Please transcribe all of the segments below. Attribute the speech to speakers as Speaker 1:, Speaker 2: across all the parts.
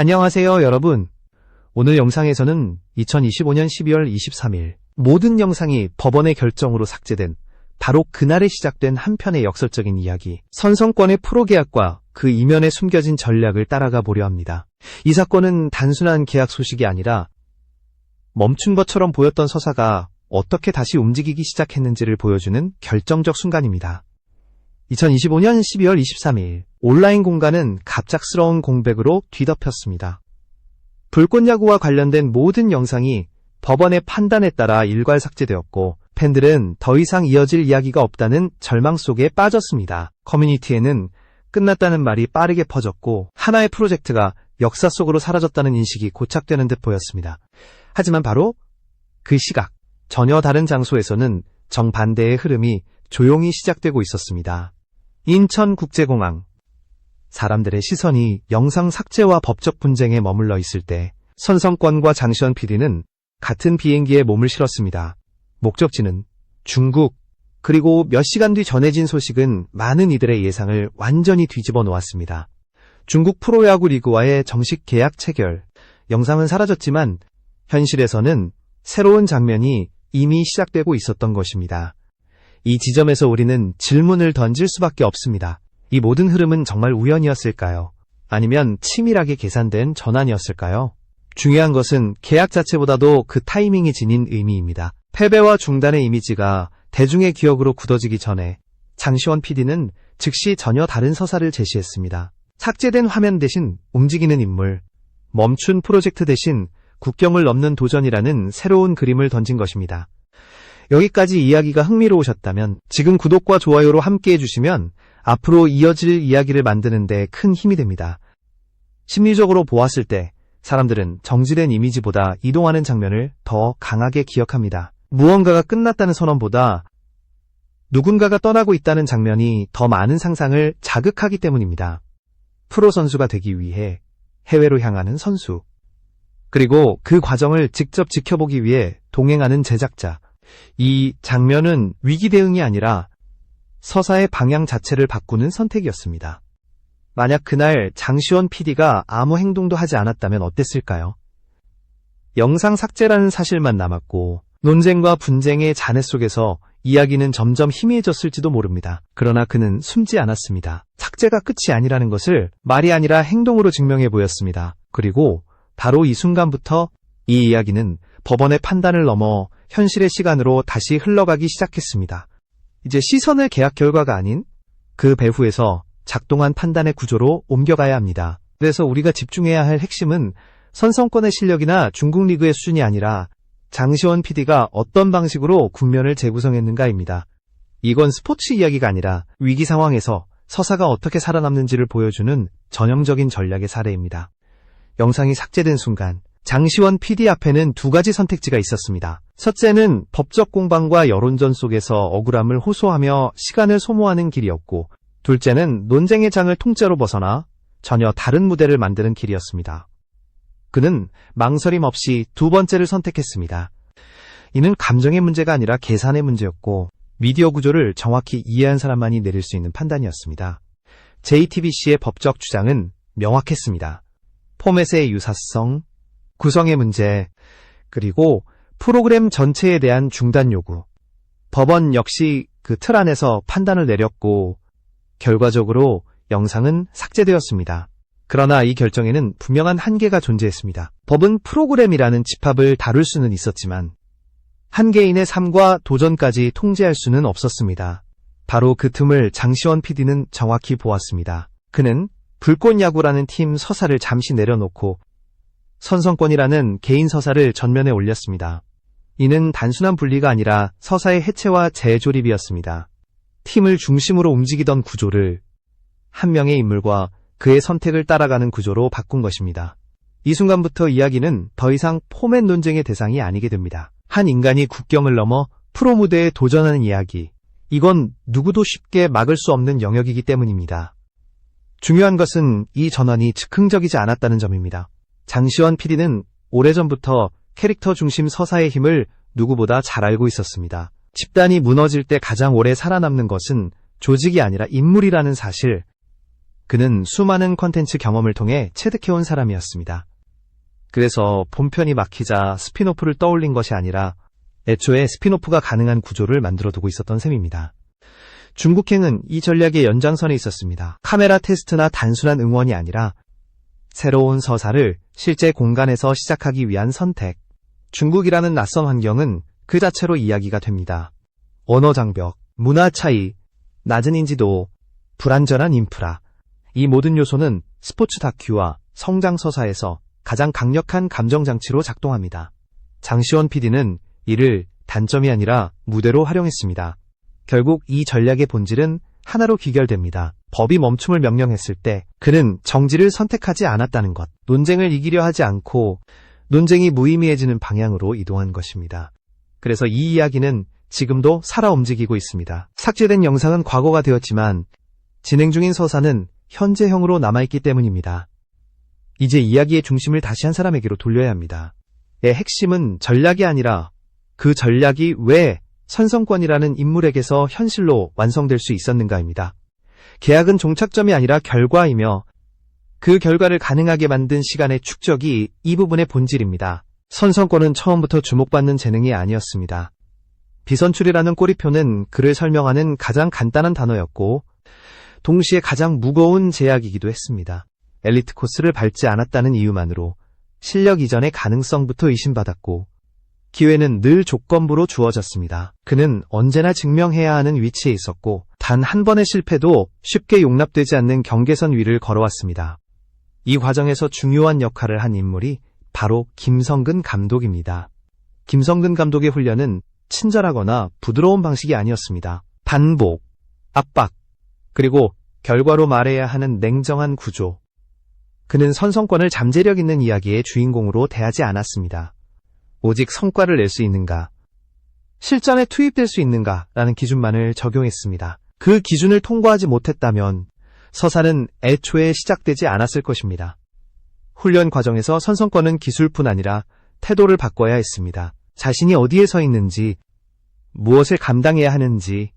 Speaker 1: 안녕하세요, 여러분. 오늘 영상에서는 2025년 12월 23일 모든 영상이 법원의 결정으로 삭제된 바로 그날에 시작된 한 편의 역설적인 이야기, 선성권의 프로 계약과 그 이면에 숨겨진 전략을 따라가 보려 합니다. 이 사건은 단순한 계약 소식이 아니라 멈춘 것처럼 보였던 서사가 어떻게 다시 움직이기 시작했는지를 보여주는 결정적 순간입니다. 2025년 12월 23일 온라인 공간은 갑작스러운 공백으로 뒤덮였습니다. 불꽃야구와 관련된 모든 영상이 법원의 판단에 따라 일괄 삭제되었고 팬들은 더 이상 이어질 이야기가 없다는 절망 속에 빠졌습니다. 커뮤니티에는 끝났다는 말이 빠르게 퍼졌고 하나의 프로젝트가 역사 속으로 사라졌다는 인식이 고착되는 듯 보였습니다. 하지만 바로 그 시각, 전혀 다른 장소에서는 정반대의 흐름이 조용히 시작되고 있었습니다. 인천국제공항. 사람들의 시선이 영상 삭제와 법적 분쟁에 머물러 있을 때 선성권과 장시현 PD는 같은 비행기에 몸을 실었습니다. 목적지는 중국, 그리고 몇 시간 뒤 전해진 소식은 많은 이들의 예상을 완전히 뒤집어 놓았습니다. 중국 프로야구 리그와의 정식 계약 체결. 영상은 사라졌지만 현실에서는 새로운 장면이 이미 시작되고 있었던 것입니다. 이 지점에서 우리는 질문을 던질 수밖에 없습니다. 이 모든 흐름은 정말 우연이었을까요? 아니면 치밀하게 계산된 전환이었을까요? 중요한 것은 계약 자체보다도 그 타이밍이 지닌 의미입니다. 패배와 중단의 이미지가 대중의 기억으로 굳어지기 전에 장시원 PD는 즉시 전혀 다른 서사를 제시했습니다. 삭제된 화면 대신 움직이는 인물, 멈춘 프로젝트 대신 국경을 넘는 도전이라는 새로운 그림을 던진 것입니다. 여기까지 이야기가 흥미로우셨다면 지금 구독과 좋아요로 함께 해주시면 앞으로 이어질 이야기를 만드는데 큰 힘이 됩니다. 심리적으로 보았을 때 사람들은 정지된 이미지보다 이동하는 장면을 더 강하게 기억합니다. 무언가가 끝났다는 선언보다 누군가가 떠나고 있다는 장면이 더 많은 상상을 자극하기 때문입니다. 프로 선수가 되기 위해 해외로 향하는 선수, 그리고 그 과정을 직접 지켜보기 위해 동행하는 제작자. 이 장면은 위기 대응이 아니라 서사의 방향 자체를 바꾸는 선택이었습니다. 만약 그날 장시원 PD가 아무 행동도 하지 않았다면 어땠을까요? 영상 삭제라는 사실만 남았고 논쟁과 분쟁의 잔해 속에서 이야기는 점점 희미해졌을지도 모릅니다. 그러나 그는 숨지 않았습니다. 삭제가 끝이 아니라는 것을 말이 아니라 행동으로 증명해 보였습니다. 그리고 바로 이 순간부터 이 이야기는 법원의 판단을 넘어 현실의 시간으로 다시 흘러가기 시작했습니다. 이제 시선을 계약 결과가 아닌 그 배후에서 작동한 판단의 구조로 옮겨가야 합니다. 그래서 우리가 집중해야 할 핵심은 선성권의 실력이나 중국 리그의 수준이 아니라 장시원 PD가 어떤 방식으로 국면을 재구성했는가입니다. 이건 스포츠 이야기가 아니라 위기 상황에서 서사가 어떻게 살아남는지를 보여주는 전형적인 전략의 사례입니다. 영상이 삭제된 순간 장시원 PD 앞에는 두 가지 선택지가 있었습니다. 첫째는 법적 공방과 여론전 속에서 억울함을 호소하며 시간을 소모하는 길이었고, 둘째는 논쟁의 장을 통째로 벗어나 전혀 다른 무대를 만드는 길이었습니다. 그는 망설임 없이 두 번째를 선택했습니다. 이는 감정의 문제가 아니라 계산의 문제였고, 미디어 구조를 정확히 이해한 사람만이 내릴 수 있는 판단이었습니다. JTBC의 법적 주장은 명확했습니다. 포맷의 유사성, 구성의 문제, 그리고 프로그램 전체에 대한 중단 요구. 법원 역시 그 틀 안에서 판단을 내렸고, 결과적으로 영상은 삭제되었습니다. 그러나 이 결정에는 분명한 한계가 존재했습니다. 법은 프로그램이라는 집합을 다룰 수는 있었지만, 한 개인의 삶과 도전까지 통제할 수는 없었습니다. 바로 그 틈을 장시원 PD는 정확히 보았습니다. 그는 불꽃야구라는 팀 서사를 잠시 내려놓고 선성권이라는 개인 서사를 전면에 올렸습니다. 이는 단순한 분리가 아니라 서사의 해체와 재조립이었습니다. 팀을 중심으로 움직이던 구조를 한 명의 인물과 그의 선택을 따라가는 구조로 바꾼 것입니다. 이 순간부터 이야기는 더 이상 포맷 논쟁의 대상이 아니게 됩니다. 한 인간이 국경을 넘어 프로 무대에 도전하는 이야기. 이건 누구도 쉽게 막을 수 없는 영역이기 때문입니다. 중요한 것은 이 전환이 즉흥적이지 않았다는 점입니다. 장시원 PD는 오래전부터 캐릭터 중심 서사의 힘을 누구보다 잘 알고 있었습니다. 집단이 무너질 때 가장 오래 살아남는 것은 조직이 아니라 인물이라는 사실. 그는 수많은 컨텐츠 경험을 통해 체득해온 사람이었습니다. 그래서 본편이 막히자 스피노프를 떠올린 것이 아니라 애초에 스피노프가 가능한 구조를 만들어두고 있었던 셈입니다. 중국행은 이 전략의 연장선에 있었습니다. 카메라 테스트나 단순한 응원이 아니라 새로운 서사를 실제 공간에서 시작하기 위한 선택. 중국이라는 낯선 환경은 그 자체로 이야기가 됩니다. 언어 장벽, 문화 차이, 낮은 인지도, 불안전한 인프라. 이 모든 요소는 스포츠 다큐와 성장 서사에서 가장 강력한 감정 장치로 작동합니다. 장시원 PD는 이를 단점이 아니라 무대로 활용했습니다. 결국 이 전략의 본질은 하나로 귀결됩니다. 법이 멈춤을 명령했을 때 그는 정지를 선택하지 않았다는 것, 논쟁을 이기려 하지 않고 논쟁이 무의미해지는 방향으로 이동한 것입니다. 그래서 이 이야기는 지금도 살아 움직이고 있습니다. 삭제된 영상은 과거가 되었지만 진행 중인 서사는 현재형으로 남아있기 때문입니다. 이제 이야기의 중심을 다시 한 사람에게로 돌려야 합니다. 의 핵심은 전략이 아니라 그 전략이 왜 선성권이라는 인물에게서 현실로 완성될 수 있었는가입니다. 계약은 종착점이 아니라 결과이며 그 결과를 가능하게 만든 시간의 축적이 이 부분의 본질입니다. 선성권은 처음부터 주목받는 재능이 아니었습니다. 비선출이라는 꼬리표는 그를 설명하는 가장 간단한 단어였고 동시에 가장 무거운 제약이기도 했습니다. 엘리트 코스를 밟지 않았다는 이유만으로 실력 이전의 가능성부터 의심받았고 기회는 늘 조건부로 주어졌습니다. 그는 언제나 증명해야 하는 위치에 있었고 단 한 번의 실패도 쉽게 용납되지 않는 경계선 위를 걸어왔습니다. 이 과정에서 중요한 역할을 한 인물이 바로 김성근 감독입니다. 김성근 감독의 훈련은 친절하거나 부드러운 방식이 아니었습니다. 반복, 압박, 그리고 결과로 말해야 하는 냉정한 구조. 그는 선성권을 잠재력 있는 이야기의 주인공으로 대하지 않았습니다. 오직 성과를 낼 수 있는가, 실전에 투입될 수 있는가라는 기준만을 적용했습니다. 그 기준을 통과하지 못했다면 서사는 애초에 시작되지 않았을 것입니다. 훈련 과정에서 선성권은 기술뿐 아니라 태도를 바꿔야 했습니다. 자신이 어디에 서 있는지, 무엇을 감당해야 하는지,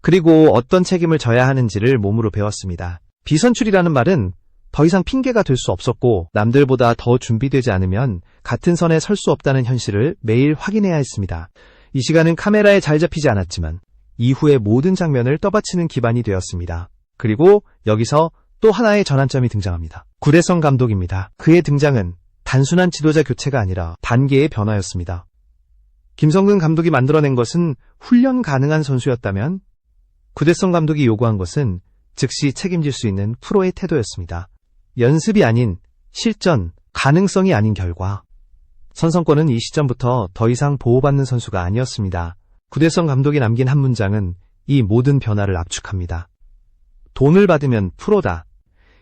Speaker 1: 그리고 어떤 책임을 져야 하는지를 몸으로 배웠습니다. 비선출이라는 말은 더 이상 핑계가 될 수 없었고 남들보다 더 준비되지 않으면 같은 선에 설 수 없다는 현실을 매일 확인해야 했습니다. 이 시간은 카메라에 잘 잡히지 않았지만 이후의 모든 장면을 떠받치는 기반이 되었습니다. 그리고 여기서 또 하나의 전환점이 등장합니다. 구대성 감독입니다. 그의 등장은 단순한 지도자 교체가 아니라 단계의 변화였습니다. 김성근 감독이 만들어낸 것은 훈련 가능한 선수였다면 구대성 감독이 요구한 것은 즉시 책임질 수 있는 프로의 태도였습니다. 연습이 아닌 실전, 가능성이 아닌 결과. 선성권은 이 시점부터 더 이상 보호받는 선수가 아니었습니다. 구대성 감독이 남긴 한 문장은 이 모든 변화를 압축합니다. 돈을 받으면 프로다.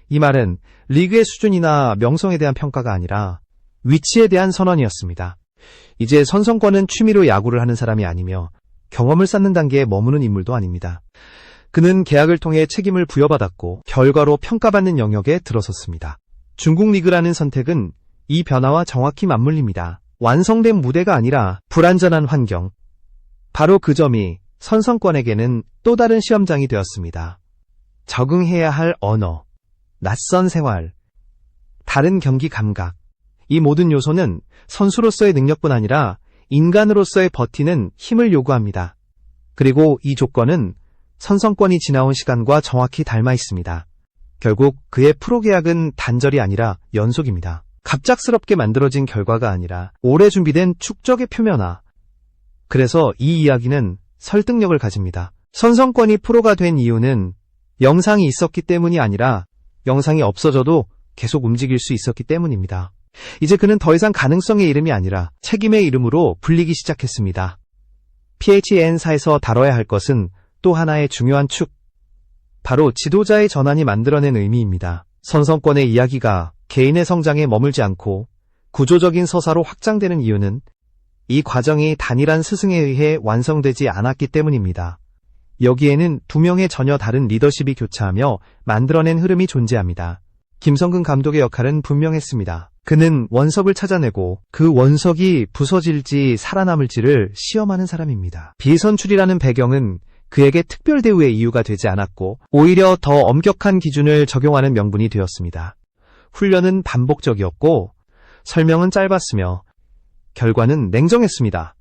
Speaker 1: 이 말은 리그의 수준이나 명성에 대한 평가가 아니라 위치에 대한 선언이었습니다. 이제 선성권은 취미로 야구를 하는 사람이 아니며 경험을 쌓는 단계에 머무는 인물도 아닙니다. 그는 계약을 통해 책임을 부여받았고 결과로 평가받는 영역에 들어섰습니다. 중국 리그라는 선택은 이 변화와 정확히 맞물립니다. 완성된 무대가 아니라 불안전한 환경. 바로 그 점이 선성권에게는 또 다른 시험장이 되었습니다. 적응해야 할 언어, 낯선 생활, 다른 경기 감각. 이 모든 요소는 선수로서의 능력뿐 아니라 인간으로서의 버티는 힘을 요구합니다. 그리고 이 조건은 선성권이 지나온 시간과 정확히 닮아 있습니다. 결국 그의 프로 계약은 단절이 아니라 연속입니다. 갑작스럽게 만들어진 결과가 아니라 오래 준비된 축적의 표면화. 그래서 이 이야기는 설득력을 가집니다. 선성권이 프로가 된 이유는 영상이 있었기 때문이 아니라 영상이 없어져도 계속 움직일 수 있었기 때문입니다. 이제 그는 더 이상 가능성의 이름이 아니라 책임의 이름으로 불리기 시작했습니다. PHN사에서 다뤄야 할 것은 또 하나의 중요한 축. 바로 지도자의 전환이 만들어낸 의미입니다. 선성권의 이야기가 개인의 성장에 머물지 않고 구조적인 서사로 확장되는 이유는 이 과정이 단일한 스승에 의해 완성되지 않았기 때문입니다. 여기에는 두 명의 전혀 다른 리더십이 교차하며 만들어낸 흐름이 존재합니다. 김성근 감독의 역할은 분명했습니다. 그는 원석을 찾아내고 그 원석이 부서질지 살아남을지를 시험하는 사람입니다. 비선출이라는 배경은 그에게 특별 대우의 이유가 되지 않았고 오히려 더 엄격한 기준을 적용하는 명분이 되었습니다. 훈련은 반복적이었고 설명은 짧았으며 결과는 냉정했습니다.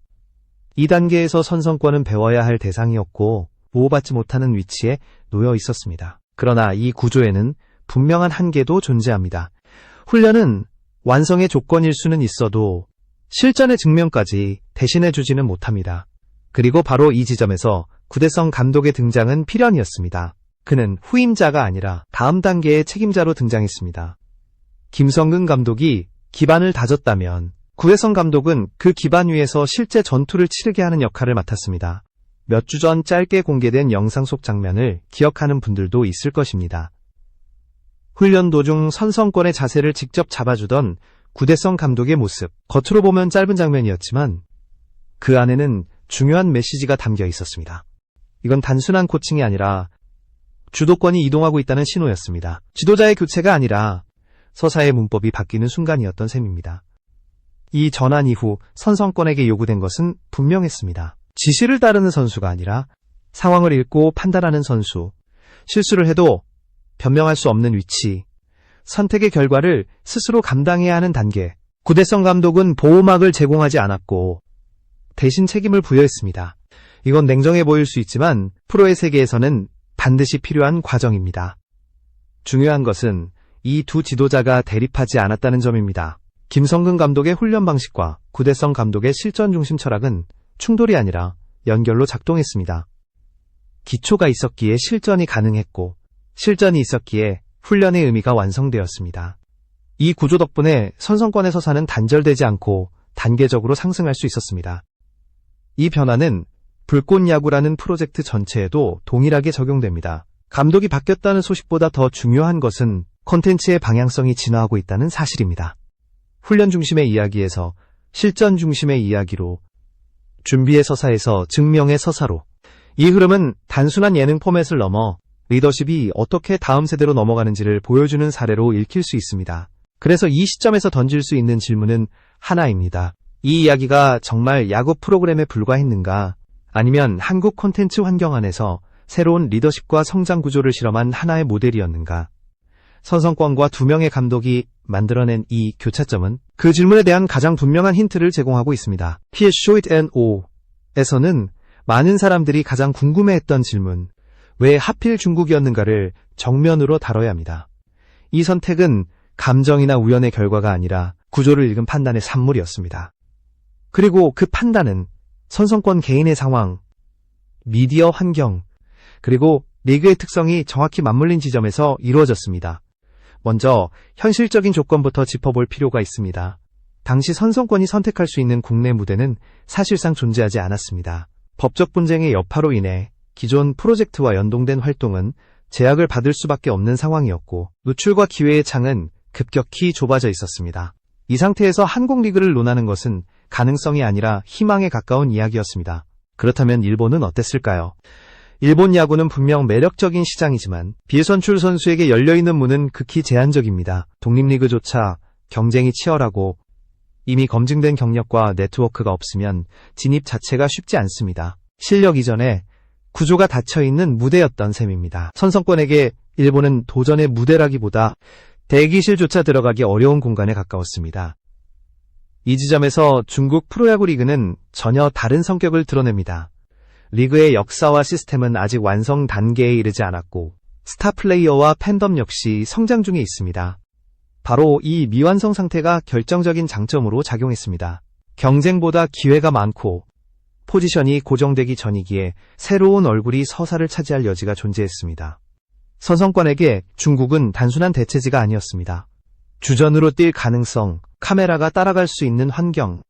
Speaker 1: 2단계에서 선성권은 배워야 할 대상이었고 보호받지 못하는 위치에 놓여 있었습니다. 그러나 이 구조에는 분명한 한계도 존재합니다. 훈련은 완성의 조건일 수는 있어도 실전의 증명까지 대신해 주지는 못합니다. 그리고 바로 이 지점에서 구대성 감독의 등장은 필연이었습니다. 그는 후임자가 아니라 다음 단계의 책임자로 등장했습니다. 김성근 감독이 기반을 다졌다면 구혜성 감독은 그 기반 위에서 실제 전투를 치르게 하는 역할을 맡았습니다. 몇 주 전 짧게 공개된 영상 속 장면을 기억하는 분들도 있을 것입니다. 훈련 도중 선성권의 자세를 직접 잡아주던 구대성 감독의 모습. 겉으로 보면 짧은 장면이었지만 그 안에는 중요한 메시지가 담겨 있었습니다. 이건 단순한 코칭이 아니라 주도권이 이동하고 있다는 신호였습니다. 지도자의 교체가 아니라 서사의 문법이 바뀌는 순간이었던 셈입니다. 이 전환 이후 선성권에게 요구된 것은 분명했습니다. 지시를 따르는 선수가 아니라 상황을 읽고 판단하는 선수, 실수를 해도 변명할 수 없는 위치, 선택의 결과를 스스로 감당해야 하는 단계. 구대성 감독은 보호막을 제공하지 않았고 대신 책임을 부여했습니다. 이건 냉정해 보일 수 있지만 프로의 세계에서는 반드시 필요한 과정입니다. 중요한 것은 이 두 지도자가 대립하지 않았다는 점입니다. 김성근 감독의 훈련 방식과 구대성 감독의 실전 중심 철학은 충돌이 아니라 연결로 작동했습니다. 기초가 있었기에 실전이 가능했고 실전이 있었기에 훈련의 의미가 완성되었습니다. 이 구조 덕분에 선성권의 서사는 단절되지 않고 단계적으로 상승할 수 있었습니다. 이 변화는 불꽃 야구라는 프로젝트 전체에도 동일하게 적용됩니다. 감독이 바뀌었다는 소식보다 더 중요한 것은 콘텐츠의 방향성이 진화하고 있다는 사실입니다. 훈련 중심의 이야기에서 실전 중심의 이야기로 준비의 서사에서 증명의 서사로 이 흐름은 단순한 예능 포맷을 넘어 리더십이 어떻게 다음 세대로 넘어가는지를 보여주는 사례로 읽힐 수 있습니다. 그래서 이 시점에서 던질 수 있는 질문은 하나입니다. 이 이야기가 정말 야구 프로그램에 불과했는가? 아니면 한국 콘텐츠 환경 안에서 새로운 리더십과 성장 구조를 실험한 하나의 모델이었는가? 선성권과 두 명의 감독이 만들어낸 이 교차점은 그 질문에 대한 가장 분명한 힌트를 제공하고 있습니다. PS Short and O에서는 많은 사람들이 가장 궁금해했던 질문, 왜 하필 중국이었는가를 정면으로 다뤄야 합니다. 이 선택은 감정이나 우연의 결과가 아니라 구조를 읽은 판단의 산물이었습니다. 그리고 그 판단은 선성권 개인의 상황, 미디어 환경, 그리고 리그의 특성이 정확히 맞물린 지점에서 이루어졌습니다. 먼저 현실적인 조건부터 짚어볼 필요가 있습니다. 당시 선성권이 선택할 수 있는 국내 무대는 사실상 존재하지 않았습니다. 법적 분쟁의 여파로 인해 기존 프로젝트와 연동된 활동은 제약을 받을 수밖에 없는 상황이었고 노출과 기회의 창은 급격히 좁아져 있었습니다. 이 상태에서 한국 리그를 논하는 것은 가능성이 아니라 희망에 가까운 이야기였습니다. 그렇다면 일본은 어땠을까요? 일본 야구는 분명 매력적인 시장이지만 비선출 선수에게 열려있는 문은 극히 제한적입니다. 독립리그조차 경쟁이 치열하고 이미 검증된 경력과 네트워크가 없으면 진입 자체가 쉽지 않습니다. 실력 이전에 구조가 닫혀있는 무대였던 셈입니다. 선성권에게 일본은 도전의 무대라기보다 대기실조차 들어가기 어려운 공간에 가까웠습니다. 이 지점에서 중국 프로야구 리그는 전혀 다른 성격을 드러냅니다. 리그의 역사와 시스템은 아직 완성 단계에 이르지 않았고 스타 플레이어와 팬덤 역시 성장 중에 있습니다. 바로 이 미완성 상태가 결정적인 장점으로 작용했습니다. 경쟁보다 기회가 많고 포지션이 고정되기 전이기에 새로운 얼굴이 서사를 차지할 여지가 존재했습니다. 선성권에게 중국은 단순한 대체지가 아니었습니다. 주전으로 뛸 가능성, 카메라가 따라갈 수 있는 환경,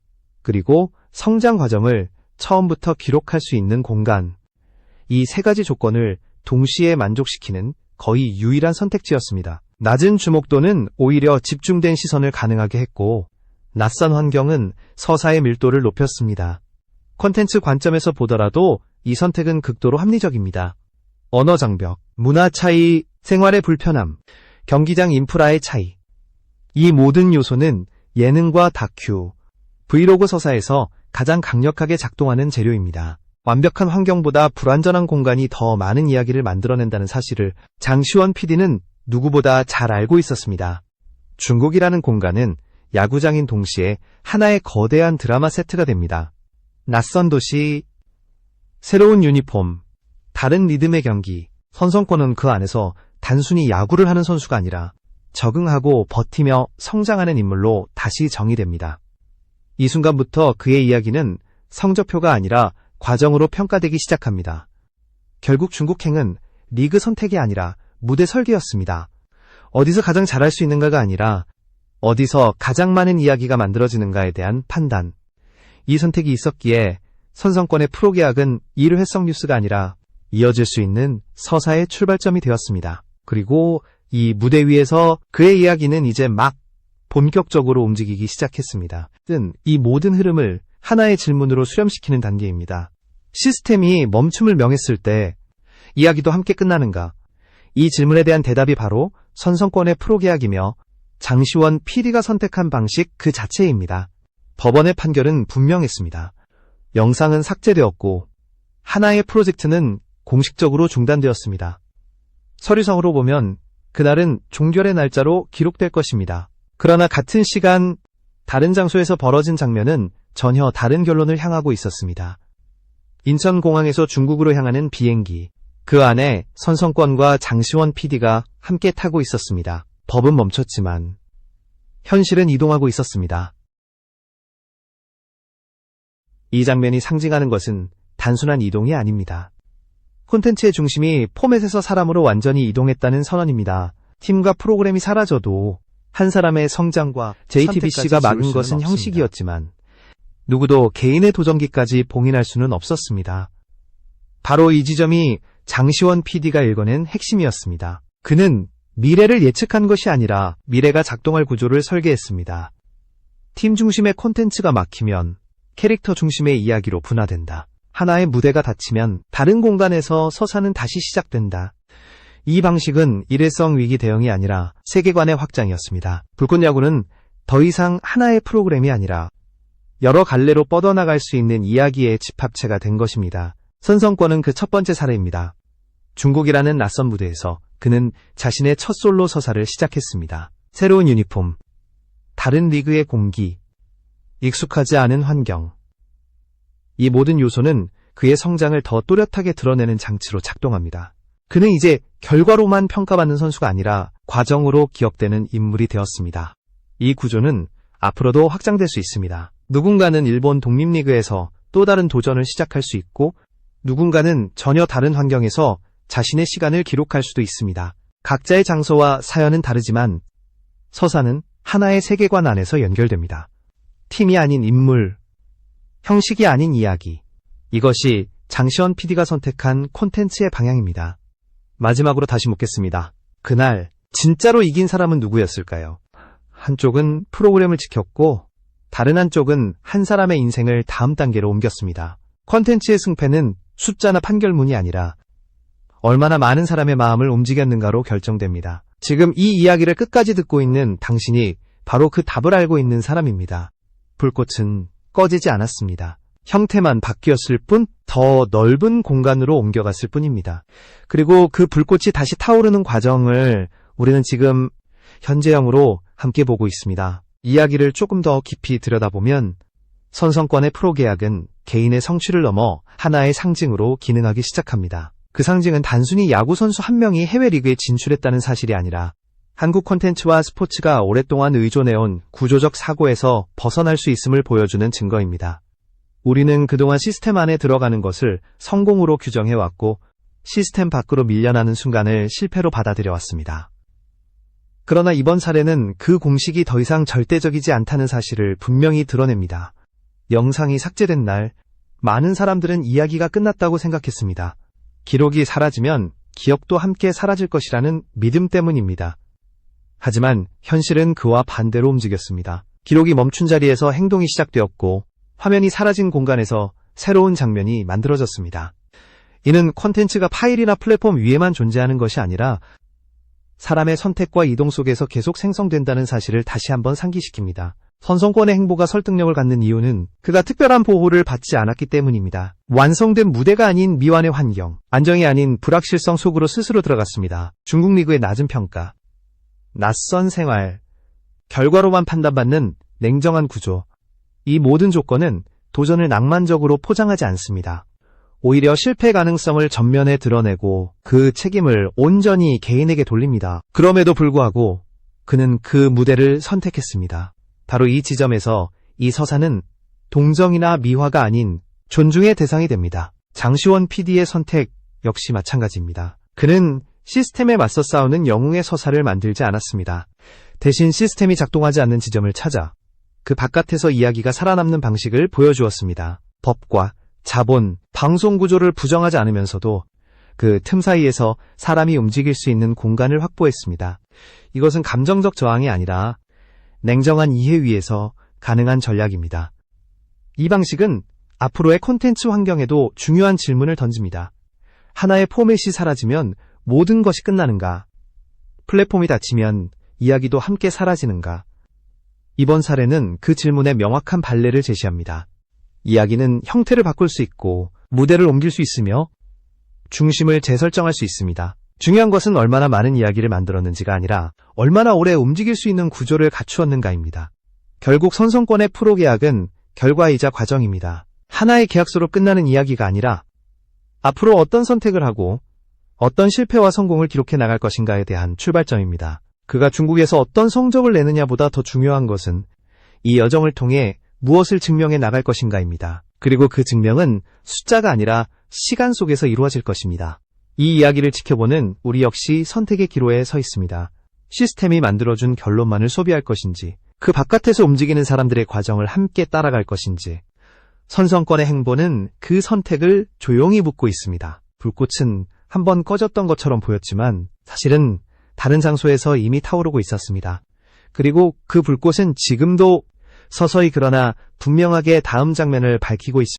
Speaker 1: 그리고 성장 과정을 처음부터 기록할 수 있는 공간. 이 세 가지 조건을 동시에 만족시키는 거의 유일한 선택지였습니다. 낮은 주목도는 오히려 집중된 시선을 가능하게 했고, 낯선 환경은 서사의 밀도를 높였습니다. 콘텐츠 관점에서 보더라도 이 선택은 극도로 합리적입니다. 언어 장벽, 문화 차이, 생활의 불편함, 경기장 인프라의 차이. 이 모든 요소는 예능과 다큐, 브이로그 서사에서 가장 강력하게 작동하는 재료입니다. 완벽한 환경보다 불완전한 공간이 더 많은 이야기를 만들어낸다는 사실을 장시원 PD는 누구보다 잘 알고 있었습니다. 중국이라는 공간은 야구장인 동시에 하나의 거대한 드라마 세트가 됩니다. 낯선 도시, 새로운 유니폼, 다른 리듬의 경기, 선성권은 그 안에서 단순히 야구를 하는 선수가 아니라 적응하고 버티며 성장하는 인물로 다시 정의됩니다. 이 순간부터 그의 이야기는 성적표가 아니라 과정으로 평가되기 시작합니다. 결국 중국행은 리그 선택이 아니라 무대 설계였습니다. 어디서 가장 잘할 수 있는가가 아니라 어디서 가장 많은 이야기가 만들어지는가에 대한 판단. 이 선택이 있었기에 선성권의 프로계약은 일회성 뉴스가 아니라 이어질 수 있는 서사의 출발점이 되었습니다. 그리고 이 무대 위에서 그의 이야기는 이제 막 본격적으로 움직이기 시작했습니다. 뜬이 모든 흐름을 하나의 질문으로 수렴시키는 단계입니다. 시스템이 멈춤을 명했을 때 이야기도 함께 끝나는가? 이 질문에 대한 대답이 바로 선성권의 프로계약이며 장시원 PD가 선택한 방식 그 자체입니다. 법원의 판결은 분명했습니다. 영상은 삭제되었고 하나의 프로젝트는 공식적으로 중단되었습니다. 서류상으로 보면 그날은 종결의 날짜로 기록될 것입니다. 그러나 같은 시간 다른 장소에서 벌어진 장면은 전혀 다른 결론을 향하고 있었습니다. 인천공항에서 중국으로 향하는 비행기. 그 안에 선성권과 장시원 PD가 함께 타고 있었습니다. 법은 멈췄지만 현실은 이동하고 있었습니다. 이 장면이 상징하는 것은 단순한 이동이 아닙니다. 콘텐츠의 중심이 포맷에서 사람으로 완전히 이동했다는 선언입니다. 팀과 프로그램이 사라져도 한 사람의 성장과 JTBC가 막은 것은 형식이었지만 누구도 개인의 도전기까지 봉인할 수는 없었습니다. 바로 이 지점이 장시원 PD가 읽어낸 핵심이었습니다. 그는 미래를 예측한 것이 아니라 미래가 작동할 구조를 설계했습니다. 팀 중심의 콘텐츠가 막히면 캐릭터 중심의 이야기로 분화된다. 하나의 무대가 닫히면 다른 공간에서 서사는 다시 시작된다. 이 방식은 일회성 위기 대응이 아니라 세계관의 확장이었습니다. 불꽃 야구는 더 이상 하나의 프로그램이 아니라 여러 갈래로 뻗어나갈 수 있는 이야기의 집합체가 된 것입니다. 선성권은 그 첫 번째 사례입니다. 중국이라는 낯선 무대에서 그는 자신의 첫 솔로 서사를 시작했습니다. 새로운 유니폼, 다른 리그의 공기, 익숙하지 않은 환경. 이 모든 요소는 그의 성장을 더 또렷하게 드러내는 장치로 작동합니다. 그는 이제 결과로만 평가받는 선수가 아니라 과정으로 기억되는 인물이 되었습니다. 이 구조는 앞으로도 확장될 수 있습니다. 누군가는 일본 독립리그에서 또 다른 도전을 시작할 수 있고 누군가는 전혀 다른 환경에서 자신의 시간을 기록할 수도 있습니다. 각자의 장소와 사연은 다르지만 서사는 하나의 세계관 안에서 연결됩니다. 팀이 아닌 인물, 형식이 아닌 이야기. 이것이 장시원 PD가 선택한 콘텐츠의 방향입니다. 마지막으로 다시 묻겠습니다. 그날 진짜로 이긴 사람은 누구였을까요? 한쪽은 프로그램을 지켰고 다른 한쪽은 한 사람의 인생을 다음 단계로 옮겼습니다. 콘텐츠의 승패는 숫자나 판결문이 아니라 얼마나 많은 사람의 마음을 움직였는가로 결정됩니다. 지금 이 이야기를 끝까지 듣고 있는 당신이 바로 그 답을 알고 있는 사람입니다. 불꽃은 꺼지지 않았습니다. 형태만 바뀌었을 뿐 더 넓은 공간으로 옮겨갔을 뿐입니다. 그리고 그 불꽃이 다시 타오르는 과정을 우리는 지금 현재형으로 함께 보고 있습니다. 이야기를 조금 더 깊이 들여다보면 선성권의 프로계약은 개인의 성취를 넘어 하나의 상징으로 기능하기 시작합니다. 그 상징은 단순히 야구선수 한 명이 해외 리그에 진출했다는 사실이 아니라 한국 콘텐츠와 스포츠가 오랫동안 의존해온 구조적 사고에서 벗어날 수 있음을 보여주는 증거입니다. 우리는 그동안 시스템 안에 들어가는 것을 성공으로 규정해왔고 시스템 밖으로 밀려나는 순간을 실패로 받아들여왔습니다. 그러나 이번 사례는 그 공식이 더 이상 절대적이지 않다는 사실을 분명히 드러냅니다. 영상이 삭제된 날, 많은 사람들은 이야기가 끝났다고 생각했습니다. 기록이 사라지면 기억도 함께 사라질 것이라는 믿음 때문입니다. 하지만 현실은 그와 반대로 움직였습니다. 기록이 멈춘 자리에서 행동이 시작되었고 화면이 사라진 공간에서 새로운 장면이 만들어졌습니다. 이는 콘텐츠가 파일이나 플랫폼 위에만 존재하는 것이 아니라 사람의 선택과 이동 속에서 계속 생성된다는 사실을 다시 한번 상기시킵니다. 선성권의 행보가 설득력을 갖는 이유는 그가 특별한 보호를 받지 않았기 때문입니다. 완성된 무대가 아닌 미완의 환경, 안정이 아닌 불확실성 속으로 스스로 들어갔습니다. 중국 리그의 낮은 평가, 낯선 생활, 결과로만 판단받는 냉정한 구조. 이 모든 조건은 도전을 낭만적으로 포장하지 않습니다. 오히려 실패 가능성을 전면에 드러내고 그 책임을 온전히 개인에게 돌립니다. 그럼에도 불구하고 그는 그 무대를 선택했습니다. 바로 이 지점에서 이 서사는 동정이나 미화가 아닌 존중의 대상이 됩니다. 장시원 PD의 선택 역시 마찬가지입니다. 그는 시스템에 맞서 싸우는 영웅의 서사를 만들지 않았습니다. 대신 시스템이 작동하지 않는 지점을 찾아 그 바깥에서 이야기가 살아남는 방식을 보여주었습니다. 법과 자본, 방송 구조를 부정하지 않으면서도 그 틈 사이에서 사람이 움직일 수 있는 공간을 확보했습니다. 이것은 감정적 저항이 아니라 냉정한 이해 위에서 가능한 전략입니다. 이 방식은 앞으로의 콘텐츠 환경에도 중요한 질문을 던집니다. 하나의 포맷이 사라지면 모든 것이 끝나는가? 플랫폼이 닫히면 이야기도 함께 사라지는가? 이번 사례는 그 질문에 명확한 발레를 제시합니다. 이야기는 형태를 바꿀 수 있고 무대를 옮길 수 있으며 중심을 재설정할 수 있습니다. 중요한 것은 얼마나 많은 이야기를 만들었는지가 아니라 얼마나 오래 움직일 수 있는 구조를 갖추었는가입니다. 결국 선성권의 프로 계약은 결과이자 과정입니다. 하나의 계약서로 끝나는 이야기가 아니라 앞으로 어떤 선택을 하고 어떤 실패와 성공을 기록해 나갈 것인가에 대한 출발점입니다. 그가 중국에서 어떤 성적을 내느냐보다 더 중요한 것은 이 여정을 통해 무엇을 증명해 나갈 것인가입니다. 그리고 그 증명은 숫자가 아니라 시간 속에서 이루어질 것입니다. 이 이야기를 지켜보는 우리 역시 선택의 기로에 서 있습니다. 시스템이 만들어준 결론만을 소비할 것인지, 그 바깥에서 움직이는 사람들의 과정을 함께 따라갈 것인지, 선성권의 행보는 그 선택을 조용히 묻고 있습니다. 불꽃은 한번 꺼졌던 것처럼 보였지만 사실은 다른 장소에서 이미 타오르고 있었습니다. 그리고 그 불꽃은 지금도 서서히 그러나 분명하게 다음 장면을 밝히고 있습니다.